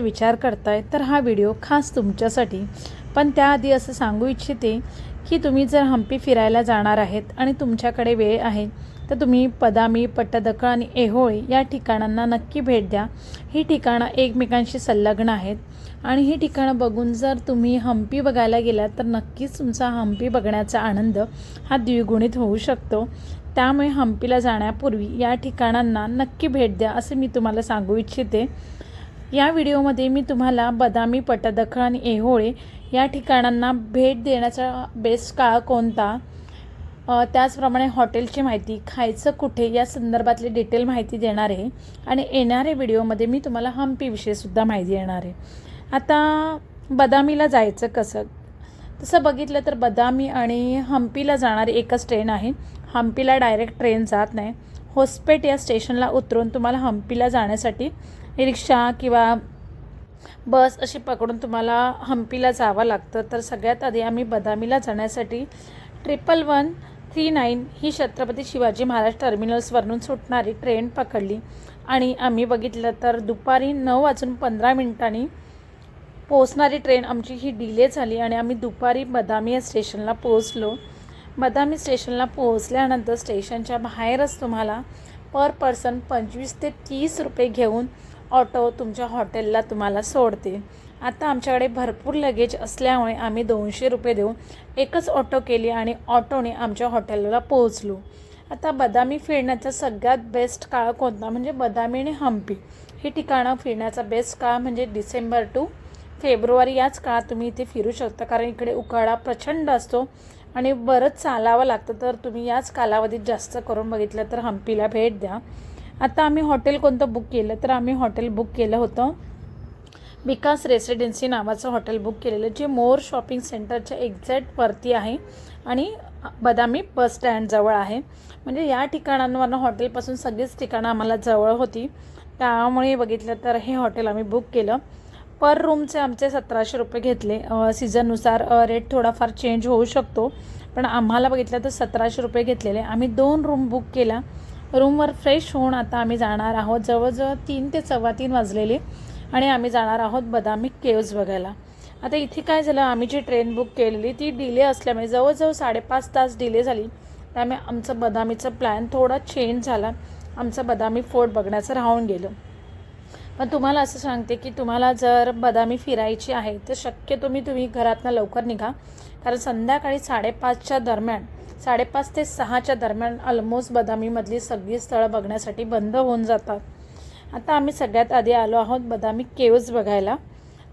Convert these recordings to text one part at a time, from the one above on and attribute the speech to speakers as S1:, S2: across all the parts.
S1: फिरायचा विचार करताय तर हा व्हिडिओ खास तुमच्यासाठी. पण त्याआधी असं सांगू इच्छिते की तुम्ही जर हम्पी फिरायला जाणार आहेत आणि तुमच्याकडे वेळ आहे तर तुम्ही पदामी पट्टदकळ आणि एहोळे या ठिकाणांना नक्की भेट द्या. ही ठिकाणं एकमेकांशी संलग्न आहेत आणि ही ठिकाणं बघून जर तुम्ही हम्पी बघायला गेलात तर नक्कीच तुमचा हम्पी बघण्याचा आनंद हा द्विगुणित होऊ शकतो. त्यामुळे हम्पीला जाण्यापूर्वी या ठिकाणांना नक्की भेट द्या असे मी तुम्हाला सांगू इच्छिते. या व्हिडिओमध्ये मी तुम्हाला बदामी पटदखळ आणि एहोळे या ठिकाणांना भेट देण्याचा बेस्ट काळ कोणता? त्याचप्रमाणे हॉटेलची माहिती खायचं कुठे या संदर्भातली डिटेल माहिती देणार आहे. आणि येणाऱ्या व्हिडिओमध्ये मी तुम्हाला हम्पीविषयीसुद्धा माहिती देणार आहे. आता बदामीला जायचं कसं? तसं बघितलं तर बदामी आणि हम्पीला जाणारी एकच ट्रेन आहे. हम्पीला डायरेक्ट ट्रेन जात नाही. होस्पेट या स्टेशनला उतरून तुम्हाला हम्पीला जाण्यासाठी रिक्षा किंवा बस अशी पकडून तुम्हाला हम्पीला जावं लागतं. तर सगळ्यात आधी आम्ही बदामीला जाण्यासाठी ट्रिपल वन थ्री नाईन ही छत्रपती शिवाजी महाराज टर्मिनल्सवरून सुटणारी ट्रेन पकडली. आणि आम्ही बघितलं तर दुपारी नऊ वाजून पंधरा मिनिटांनी पोचणारी ट्रेन आमची ही डिले झाली आणि आम्ही दुपारी बदामी या स्टेशनला पोहोचलो. बदामी स्टेशनला पोहोचल्यानंतर स्टेशनच्या बाहेरच तुम्हाला पर पर्सन पंचवीस ते तीस रुपये घेऊन ऑटो तुमच्या हॉटेलला तुम्हाला सोडते आता आमच्याकडे भरपूर लगेज असल्यामुळे आम्ही दोनशे रुपये देऊन एकच ऑटो केली आणि ऑटोने आमच्या हॉटेलला पोहोचलो. आता बदामी फिरण्याचा सगळ्यात बेस्ट काळ कोणता? म्हणजे बदामी आणि हम्पी. ही ठिकाणं फिरण्याचा बेस्ट काळ म्हणजे डिसेंबर टू फेब्रुवारी याच काळात तुम्ही इथे फिरू शकता. कारण इकडे उकाडा प्रचंड असतो आणि बरंच चालावं लागतं. तर तुम्ही याच कालावधीत जास्त करून बघितलं तर हम्पीला भेट द्या. आता आम्ही हॉटेल कोणतं बुक केलं? तर आम्ही हॉटेल बुक केलं होतं. विकास रेसिडेन्सी नावाचं हॉटेल बुक केलेलं जे मोर शॉपिंग सेंटरच्या एक्झॅक्ट वरती आहे आणि बदामी बस स्टँडजवळ आहे. म्हणजे या ठिकाणांवरनं हॉटेलपासून सगळीच ठिकाणं आम्हाला जवळ होती. त्यामुळे बघितलं तर हे हॉटेल आम्ही बुक केलं. पर रूमचे आमचे सतराशे रुपये घेतले. सीझननुसार रेट थोडाफार चेंज होऊ शकतो. पण आम्हाला बघितलं तर सतराशे रुपये घेतलेले. आम्ही दोन रूम बुक केला रूमवर फ्रेश होऊन आता आम्ही जाणार आहोत. जवळजवळ तीन ते सव्वा तीन वाजलेले आणि आम्ही जाणार आहोत बदामी केव्ज बघायला. आता इथे काय झालं आम्ही जी ट्रेन बुक केलेली ती डिले असल्यामुळे जवळजवळ साडेपाच तास डिले झाली. त्यामुळे आमचं बदामीचं प्लॅन थोडा चेंज झाला. आमचं बदामी फोर्ट बघण्याचं राहून गेलं. पण तुम्हाला असं सांगते की तुम्हाला जर बदामी फिरायची आहे तर शक्यतो मी तुम्ही घरातनं लवकर निघा. कारण संध्याकाळी साडेपाचच्या दरम्यान साडेपाच ते सहाच्या दरम्यान ऑलमोस्ट बदामीमधली सगळी स्थळं बघण्यासाठी बंद होऊन जातात. आता आम्ही सगळ्यात आधी आलो आहोत बदामी केव्ज बघायला.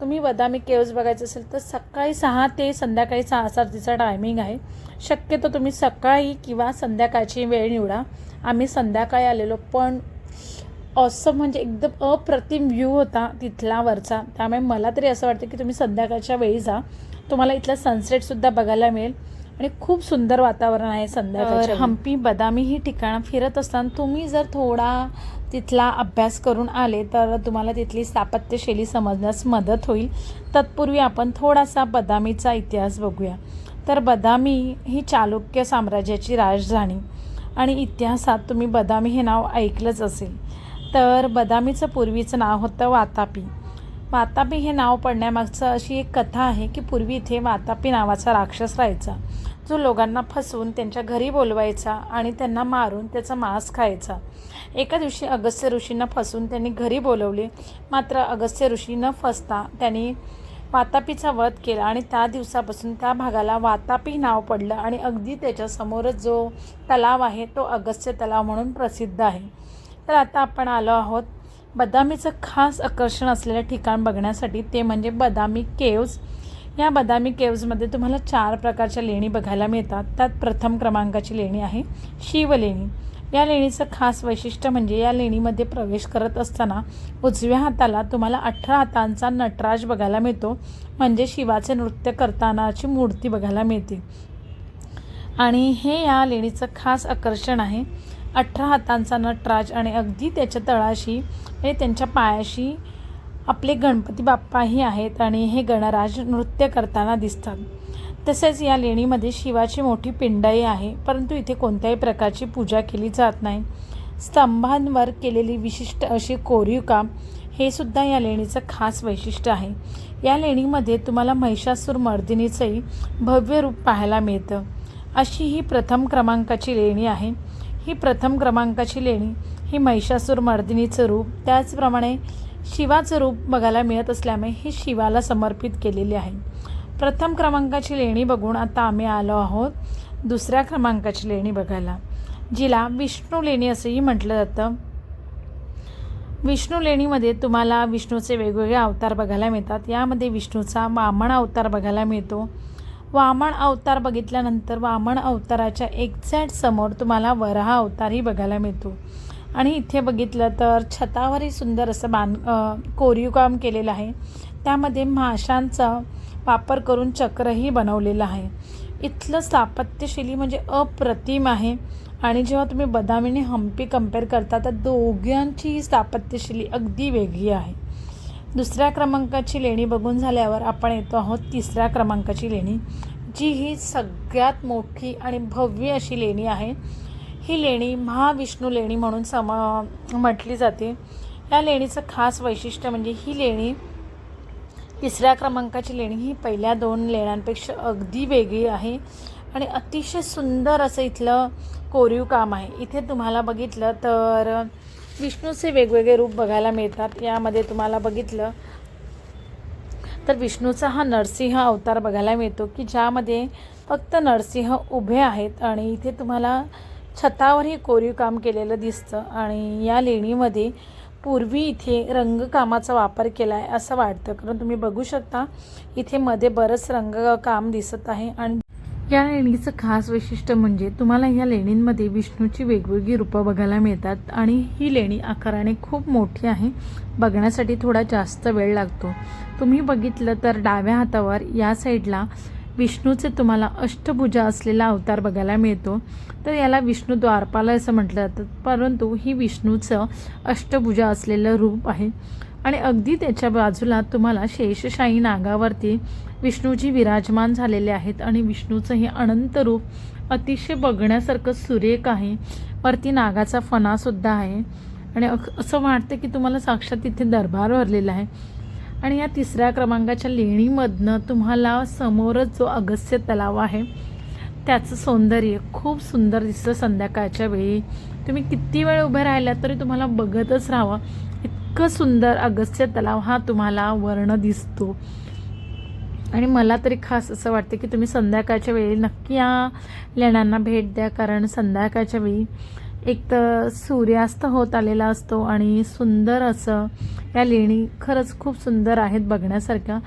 S1: तुम्ही बदामी केव्ज बघायचं असेल तर सकाळी सहा ते संध्याकाळी सहा सातचा टायमिंग आहे. शक्यतो तुम्ही सकाळी किंवा संध्याकाळची वेळ निवडा. आम्ही संध्याकाळी आलेलो पण असं म्हणजे एकदम अप्रतिम व्ह्यू होता तिथला वरचा. त्यामुळे मला तरी असं वाटतं की तुम्ही संध्याकाळच्या वेळी जा. तुम्हाला इथला सनसेटसुद्धा बघायला मिळेल. आणि खूप सुंदर वातावरण आहे संध्याकाळच्या हम्पी बदामी ही ठिकाणं फिरत असताना तुम्ही जर थोडा तिथला अभ्यास करून आले तर तुम्हाला तिथली स्थापत्यशैली समजण्यास मदत होईल. तत्पूर्वी आपण थोडासा बदामीचा इतिहास बघूया. तर बदामी ही चालुक्य साम्राज्याची राजधानी आणि इतिहासात तुम्ही बदामी हे नाव ऐकलंच असेल. तर बदामीचं पूर्वीचं नाव होतं वातापी. वातापी हे नाव पडण्यामागचं अशी एक कथा आहे की पूर्वी इथे वातापी नावाचा राक्षस राहायचा. जो लोकांना फसवून त्यांच्या घरी बोलवायचा आणि त्यांना मारून त्याचा मांस खायचा. एका दिवशी अगस्त्य ऋषींना फसवून त्यांनी घरी बोलवले. मात्र अगस्त्य ऋषी न फसता त्यांनी वातापीचा वध केला आणि त्या दिवसापासून त्या भागाला वातापी नाव पडलं आणि अगदी त्याच्यासमोरच जो तलाव आहे तो अगस्त्य तलाव म्हणून प्रसिद्ध आहे. तर आता आपण आलो आहोत बदामीचं खास आकर्षण असलेलं ठिकाण बघण्यासाठी. ते म्हणजे बदामी केव्ज. या बदामी केव्जमध्ये तुम्हाला चार प्रकारच्या लेणी बघायला मिळतात. त्यात प्रथम क्रमांकाची लेणी आहे शिवलेणी. या लेणीचं खास वैशिष्ट्य म्हणजे या लेणीमध्ये प्रवेश करत असताना उजव्या हाताला तुम्हाला अठरा हातांचा नटराज बघायला मिळतो म्हणजे शिवाचे नृत्य करतानाची मूर्ती बघायला मिळते. आणि हे या लेणीचं खास आकर्षण आहे. अठरा हातांचा नटराज आणि अगदी त्याच्या तळाशी आणि त्यांच्या पायाशी आपले गणपती बाप्पाही आहेत आणि हे गणराज नृत्य करताना दिसतात. तसेच या लेणीमध्ये शिवाची मोठी पिंडाई आहे परंतु इथे कोणत्याही प्रकारची पूजा केली जात नाही. स्तंभांवर केलेली विशिष्ट अशी कोरीव काम हे सुद्धा या लेणीचं खास वैशिष्ट्य आहे. या लेणीमध्ये तुम्हाला महिषासूर मर्दिनीचंही भव्य रूप पाहायला मिळतं. अशी ही प्रथम क्रमांकाची लेणी आहे. ही प्रथम क्रमांकाची लेणी ही महिषासूर मर्दिनीचं रूप. त्याचप्रमाणे शिवाचं रूप बघायला मिळत असल्यामुळे ही शिवाला समर्पित केलेली आहे. प्रथम क्रमांकाची लेणी बघून आता आम्ही आलो आहोत दुसऱ्या क्रमांकाची लेणी बघायला जिला विष्णू लेणी असंही म्हटलं जातं. विष्णू लेणीमध्ये तुम्हाला विष्णूचे वेगवेगळे अवतार बघायला मिळतात. यामध्ये विष्णूचा वामण अवतार बघायला मिळतो. वामण अवतार बघितल्यानंतर वामन अवताराच्या एक्झॅक्ट समोर तुम्हाला वराह अवतारही बघायला मिळतो. आणि इथे बघितलं तर छतावरही सुंदर असं बांध कोरीव काम केलेलं आहे. त्यामध्ये माशांचा वापर करून चक्रही बनवलेलं आहे. इथलं स्थापत्यशैली म्हणजे अप्रतिम आहे. आणि जेव्हा तुम्ही बदामी आणि हम्पी कंपेअर करता तर दोघांची स्थापत्यशैली अगदी वेगळी आहे. दुसऱ्या क्रमांकाची लेणी बघून झाल्यावर आपण येतो आहोत तिसऱ्या क्रमांकाची लेणी जी ही सगळ्यात मोठी आणि भव्य अशी लेणी आहे. ही लेणी महाविष्णू लेणी म्हणून सम म्हटली जाते. या लेणीचं खास वैशिष्ट्य म्हणजे ही लेणी तिसऱ्या क्रमांकाची लेणी ही पहिल्या दोन लेण्यांपेक्षा अगदी वेगळी आहे आणि अतिशय सुंदर असं इथलं कोरीव काम आहे. इथे तुम्हाला बघितलं तर विष्णूचे वेगवेगळे रूप बघायला मिळतात. यामध्ये तुम्हाला बघितलं तर विष्णूचा हा नरसिंह अवतार बघायला मिळतो की ज्यामध्ये फक्त नरसिंह उभे आहेत आणि इथे तुम्हाला छतावरही कोरीव काम केलेलं दिसतं आणि या लेणीमध्ये पूर्वी इथे रंगकामाचा वापर केला आहे असं वाटतं. कारण तुम्ही बघू शकता इथे मध्ये बरंच रंगकाम दिसत आहे आणि या लेणीचं खास वैशिष्ट्य म्हणजे तुम्हाला या लेणींमध्ये विष्णूची वेगवेगळी रूपं बघायला मिळतात आणि ही लेणी आकाराने खूप मोठी आहे. बघण्यासाठी थोडा जास्त वेळ लागतो. तुम्ही बघितलं तर डाव्या हातावर या साईडला विष्णूचे तुम्हाला अष्टभुजा असलेला अवतार बघायला मिळतो. तर याला विष्णू द्वारपाला असं म्हटलं जातं. परंतु ही विष्णूचं अष्टभुजा असलेलं रूप आहे. आणि अगदी त्याच्या बाजूला तुम्हाला शेषशाही नागावरती विष्णूजी विराजमान झालेले आहेत. आणि विष्णूचं हे अनंत रूप अतिशय बघण्यासारखं सुरेख आहे. वरती नागाचा फणासुद्धा आहे. आणि असं वाटतं की तुम्हाला साक्षात तिथे दरबार भरलेला आहे. आणि या तिसऱ्या क्रमांकाच्या लेणीमधनं तुम्हाला समोरच जो अगस्त्य तलाव आहे त्याचं सौंदर्य खूप सुंदर दिसतं संध्याकाळच्या वेळी. तुम्ही किती वेळ उभे राहिलात तरी तुम्हाला बघतच राहावं. इतकं सुंदर अगस्त्य तलाव हा तुम्हाला वर्ण दिसतो. आणि मला तरी खास असं वाटतं की तुम्ही संध्याकाळच्या वेळी नक्की या लेण्यांना भेट द्या कारण संध्याकाळच्या वेळी एक तर सूर्यास्त होत आलेला असतो आणि सुंदर असं या लेणी खरंच खूप सुंदर आहेत बघण्यासारख्या.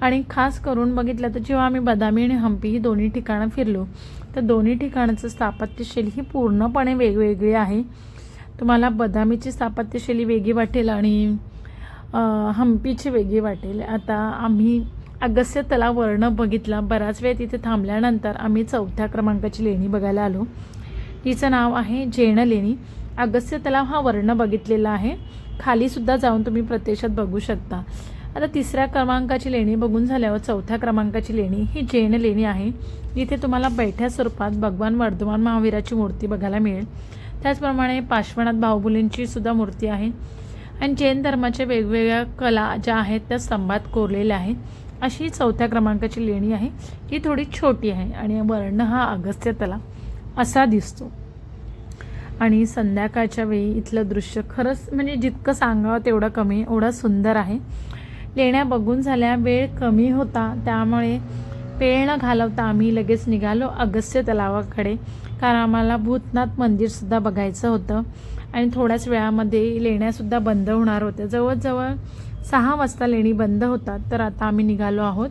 S1: आणि खास करून बघितलं तर जेव्हा आम्ही बदामी आणि हम्पी ही दोन्ही ठिकाणं फिरलो तर दोन्ही ठिकाणाचं स्थापत्यशैली ही पूर्णपणे वेगवेगळी आहे. तुम्हाला बदामीची स्थापत्यशैली वेगळी वाटेल आणि हम्पीची वेगळी वाटेल. आता आम्ही अगस्त्य तलाव वर्ण बघितला बराच वेळ तिथे थांबल्यानंतर आम्ही चौथ्या क्रमांकाची लेणी बघायला आलो. हिचं नाव आहे जैन लेणी अगस्त्य तलाव हा वर्ण बघितलेला आहे. खालीसुद्धा जाऊन तुम्ही प्रत्यक्षात बघू शकता. आता तिसऱ्या क्रमांकाची लेणी बघून झाल्यावर चौथ्या क्रमांकाची लेणी ही जैन लेणी आहे. इथे तुम्हाला बैठ्या स्वरूपात भगवान वर्धमान महावीराची मूर्ती बघायला मिळेल. त्याचप्रमाणे पार्श्वनाथ बाहुबुलींची सुद्धा मूर्ती आहे. आणि जैन धर्माच्या वेगवेगळ्या कला ज्या आहेत त्या स्तंभात कोरलेल्या आहेत. अशी चौथ्या क्रमांकाची लेणी आहे. ही थोडी छोटी आहे आणि वर्ण हा अगस्त्य तलाव. असा दिसतो. आणि संध्याकाळच्या वेळी इथलं दृश्य खरंच म्हणजे जितकं सांगावं तेवढं कमी एवढं सुंदर आहे. लेण्या बघून झाल्या वेळ कमी होता त्यामुळे पेळ न घालवता आम्ही लगेच निघालो अगस्त्य तलावाकडे. कारण आम्हाला भूतनाथ मंदिरसुद्धा बघायचं होतं. आणि थोड्याच वेळामध्ये लेण्यासुद्धा बंद होणार होत्या. जवळजवळ सहा वाजता लेणी बंद होतात तर आता आम्ही निघालो आहोत.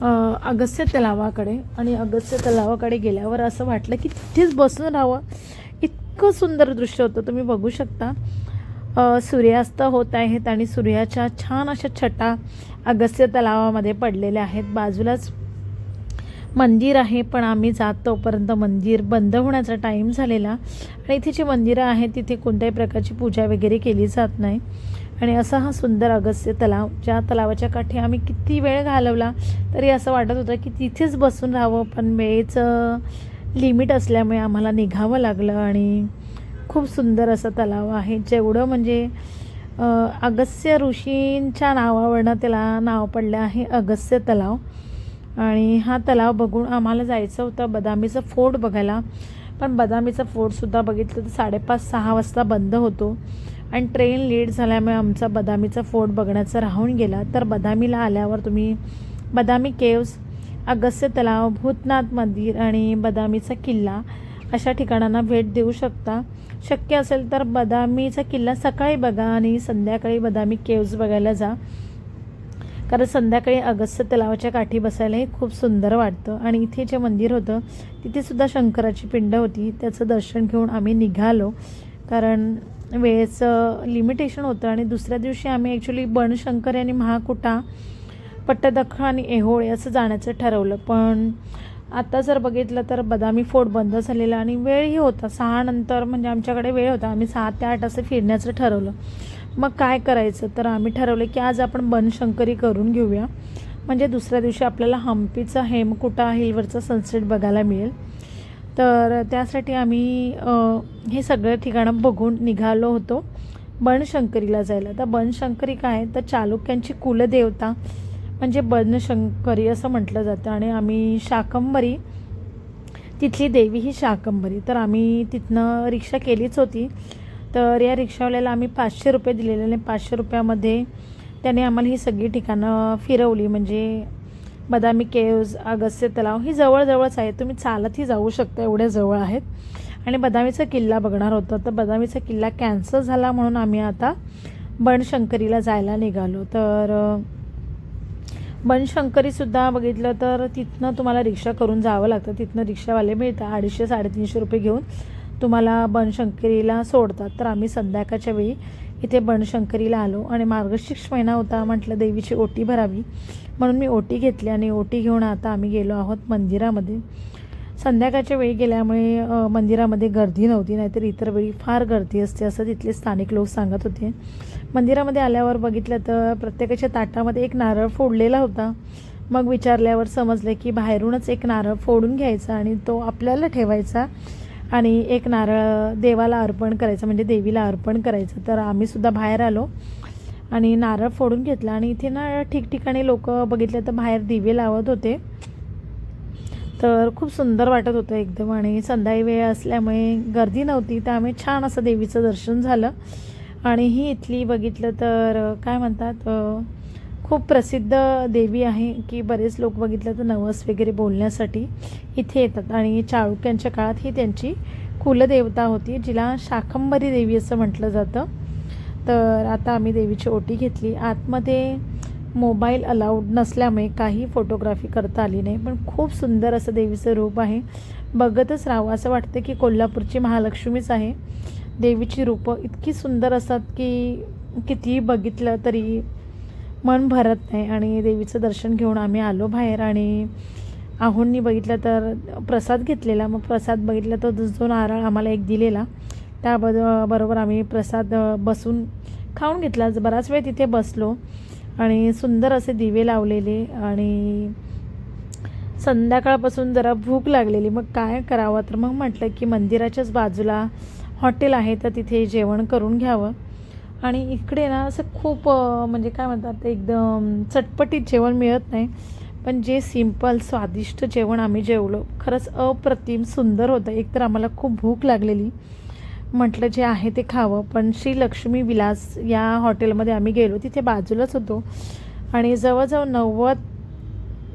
S1: अगस्त्य तलावाकडे आणि अगस्त्य तलावाकडे गेल्यावर असं वाटलं की तिथेच बसून राहावं. इतकं सुंदर दृश्य होतं तुम्ही बघू शकता. सूर्यास्त होत आहेत आणि सूर्याच्या छान अशा छटा अगस्त्य तलावामध्ये पडलेल्या आहेत. बाजूलाच मंदिर आहे पण आम्ही जात तोपर्यंत मंदिर बंद होण्याचा टाईम झालेला. आणि इथे जी मंदिरं आहेत तिथे कोणत्याही प्रकारची पूजा वगैरे केली जात नाही. आणि असा हा सुंदर अगस्त्य तलाव ज्या तलावाच्या काठी आम्ही किती वेळ घालवला तरी असं वाटत होतं की तिथेच बसून राहावं पण वेळेचं लिमिट असल्यामुळे आम्हाला निघावं लागलं आणि खूप सुंदर असं तलाव आहे. जेवढं म्हणजे अगस्य अगस्त्य ऋषींच्या नावावरनं त्याला नाव पडलं आहे अगस्त्य तलाव. आणि हा तलाव बघून आम्हाला जायचं होतं बदामीचं फोर्ट बघायला. पण बदामीचं फोर्टसुद्धा बघितलं तर साडेपाच सहा वाजता बंद होतो. आणि ट्रेन लेट झाल्यामुळे आमचा बदामीचा फोर्ट बघण्याचा राहून गेला. तर बदामीला आल्यावर तुम्ही बदामी केव्स अगस्त्य तलाव भूतनाथ मंदिर आणि बदामीचा किल्ला अशा ठिकाणांना भेट देऊ शकता. शक्य असेल तर बदामीचा किल्ला सकाळी बघा आणि संध्याकाळी बदामी केव्स बघायला जा. कारण संध्याकाळी अगस्त्य तलावाच्या काठी बसायलाही खूप सुंदर वाटतं. आणि इथे जे मंदिर होतं तिथेसुद्धा शंकराची पिंड होती. त्याचं दर्शन घेऊन आम्ही निघालो. कारण वेळेचं लिमिटेशन होतं आणि दुसऱ्या दिवशी आम्ही ॲक्च्युली बनशंकर आणि महाकुटा पट्टदख आणि एहोळे असं जाण्याचं ठरवलं. पण आता जर बघितलं तर बदामी फोर्ट बंद झालेला आणि वेळही होता. सहानंतर म्हणजे आमच्याकडे वेळ होता. आम्ही सहा ते आठ असं फिरण्याचं ठरवलं. मग काय करायचं? तर आम्ही ठरवलं की आज आपण बनशंकरी करून घेऊया. म्हणजे दुसऱ्या दिवशी आपल्याला हम्पीचा हेमकुटा हिलवरचा सनसेट बघायला मिळेल. तर त्यासाठी आम्ही हे सगळं ठिकाणं बघून निघालो होतो. बनशंकरीला जायला. तर बनशंकरी काय? तर चालुक्यांची कुलदेवता म्हणजे बनशंकरी असं म्हटलं जातं. आणि आम्ही शाकंबरी तिथली देवी ही शाकंबरी तर आम्ही तिथनं रिक्षा केलीच होती. तर या रिक्षावाल्याला आम्ही पाचशे रुपये दिलेले आणि पाचशे रुपयामध्ये त्याने आम्हाला ही सगळी ठिकाणं फिरवली. म्हणजे बदामी केव्ज अगस्त्य तलाव ही जवळजवळच आहे. तुम्ही चालतही जाऊ शकता एवढ्या जवळ आहेत. आणि बदामीचा किल्ला बघणार होतं. तर बदामीचा किल्ला कॅन्सल झाला म्हणून आम्ही आता बनशंकरीला जायला निघालो. तर बनशंकरीसुद्धा बघितलं तर तिथनं तुम्हाला रिक्षा करून जावं लागतं. तिथनं रिक्षावाले मिळतात. अडीचशे साडेतीनशे रुपये घेऊन तुम्हाला बनशंकरीला सोडतात. तर आम्ही संध्याकाळच्या वेळी इथे बनशंकरीला आलो आणि मार्गशीर्ष महिना होता म्हटलं देवीची ओटी भरावी. म्हणून मी ओटी घेतली आणि ओटी घेऊन आता आम्ही गेलो आहोत मंदिरामध्ये. संध्याकाळच्या वेळी गेल्यामुळे मंदिरामध्ये गर्दी नव्हती नाहीतर इतर वेळी फार गर्दी असते असं तिथले स्थानिक लोक सांगत होते. मंदिरामध्ये आल्यावर बघितलं तर प्रत्येकाच्या ताटामध्ये एक नारळ फोडलेला होता. मग विचारल्यावर समजले की बाहेरूनच एक नारळ फोडून घ्यायचा आणि तो आपल्याला ठेवायचा. आणि एक नारळ देवाला अर्पण करायचं म्हणजे देवीला अर्पण करायचं. तर आम्हीसुद्धा बाहेर आलो आणि नारळ फोडून घेतला. आणि इथे ना ठिकठिकाणी लोक बघितले तर बाहेर दिवे लावत होते. तर खूप सुंदर वाटत होतं एकदम. आणि संध्याकाळी वेळ असल्यामुळे गर्दी नव्हती. त्यामुळे छान असं देवीचं दर्शन झालं. आणि ही इथली बघितलं तर काय म्हणतात खूप प्रसिद्ध देवी आहे की बरेच लोक बघितलं तर नवस वगैरे बोलण्यासाठी इथे येतात. आणि चाळुक्यांच्या काळात ही त्यांची कुलदेवता होती जिला शाखंबरी देवी असं म्हटलं जातं. तर आता आम्ही देवीची ओटी घेतली. आतमध्ये मोबाईल अलाउड नसल्यामुळे काही फोटोग्राफी करता आली नाही पण खूप सुंदर असं देवीचं रूप आहे. बघतच राहावं असं वाटतं की कोल्हापूरची महालक्ष्मीच आहे. देवीची रूपं इतकी सुंदर असतात की कितीही बघितलं तरी मन भरत नाही आणि देवीचं दर्शन घेऊन आम्ही आलो बाहेर आणि आहोंनी बघितलं तर प्रसाद घेतलेला. मग प्रसाद बघितला तर जो नारळ आम्हाला एक दिलेला त्याबद बरोबर आम्ही प्रसाद बसून खाऊन घेतला. बराच वेळ तिथे बसलो आणि सुंदर असे दिवे लावलेले आणि संध्याकाळपासून जरा भूक लागलेली. मग काय करावं? तर मग म्हटलं की मंदिराच्याच बाजूला हॉटेल आहे तर तिथे जेवण करून घ्यावं. आणि इकडे ना असं खूप म्हणजे काय म्हणतात एकदम चटपटीत जेवण मिळत नाही. पण जे सिंपल स्वादिष्ट जेवण आम्ही जेवलो खरंच अप्रतिम सुंदर होतं. एकतर आम्हाला खूप भूक लागलेली. म्हटलं जे आहे ते खावं. पण श्री लक्ष्मी विलास या हॉटेलमध्ये आम्ही गेलो. तिथे बाजूलाच होतो. आणि जवळजवळ नव्वद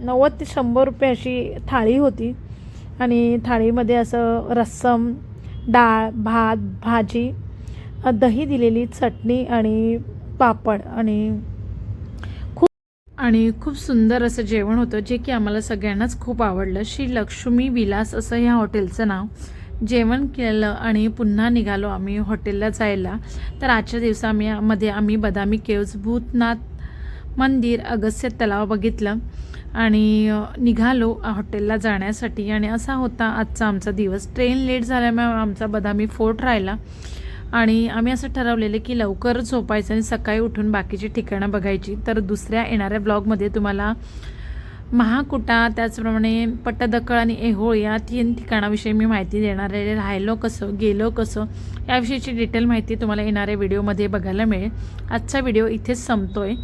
S1: नव्वद ते शंभर रुपये अशी थाळी होती. आणि थाळीमध्ये असं रस्सम डाळ भात भाजी दही दिलेली चटणी आणि पापड आणि खूप आणि खूप सुंदर असं जेवण होतं जे की आम्हाला सगळ्यांनाच खूप आवडलं. श्री लक्ष्मी विलास असं ह्या हॉटेलचं नाव. जेवण केलं आणि पुन्हा निघालो आम्ही हॉटेलला जायला. तर आजच्या दिवसामध्ये आम्ही बदामी केव्ज भूतनाथ मंदिर अगस्त्य तलाव बघितलं आणि निघालो हॉटेलला जाण्यासाठी. आणि असा होता आजचा आमचा दिवस. ट्रेन लेट झाल्यामुळे आमचा बदामी फोर्ट राहिला. आणि आम्ही असं ठरवलेलं की लवकर झोपायचं आणि सकाळी उठून बाकीची ठिकाणं बघायची. तर दुसऱ्या येणाऱ्या ब्लॉगमध्ये तुम्हाला महाकुटा त्याचप्रमाणे पट्टदकळ आणि एहोळ या तीन ठिकाणाविषयी मी माहिती देणार आहे. राहिलो कसं गेलो कसं याविषयीची डिटेल माहिती तुम्हाला येणाऱ्या व्हिडिओमध्ये बघायला मिळेल. आजचा व्हिडिओ इथेच संपतो आहे